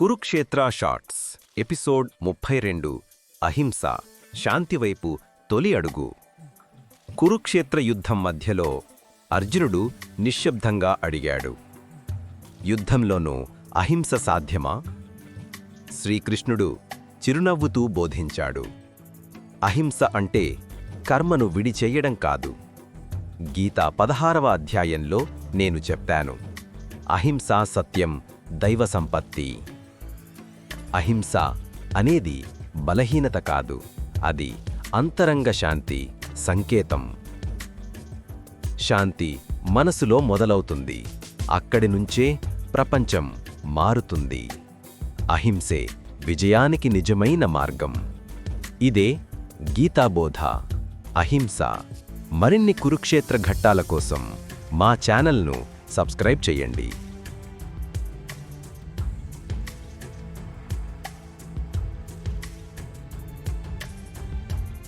Kurukshetra shorts episode ముప్పై రెండు అహింస శాంతివైపు తొలి అడుగు. కురుక్షేత్ర యుద్ధం మధ్యలో అర్జునుడు నిశ్శబ్దంగా అడిగాడు యుద్ధంలోనూ అహింస సాధ్యమా? శ్రీకృష్ణుడు చిరునవ్వుతూ బోధించాడు అహింస అంటే కర్మను విడిచేయడం కాదు. గీత పదహారవ అధ్యాయంలో నేను చెప్పాను అహింస సత్యం దైవ సంపత్తి. అహింస అనేది బలహీనత కాదు. అది అంతరంగ శాంతి సంకేతం. శాంతి మనసులో మొదలవుతుంది. అక్కడి నుంచే ప్రపంచం మారుతుంది. అహింసే విజయానికి నిజమైన మార్గం. ఇదే గీతాబోధ. అహింస మరిన్ని కురుక్షేత్ర ఘట్టాల కోసం మా ఛానల్ను సబ్స్క్రైబ్ చేయండి.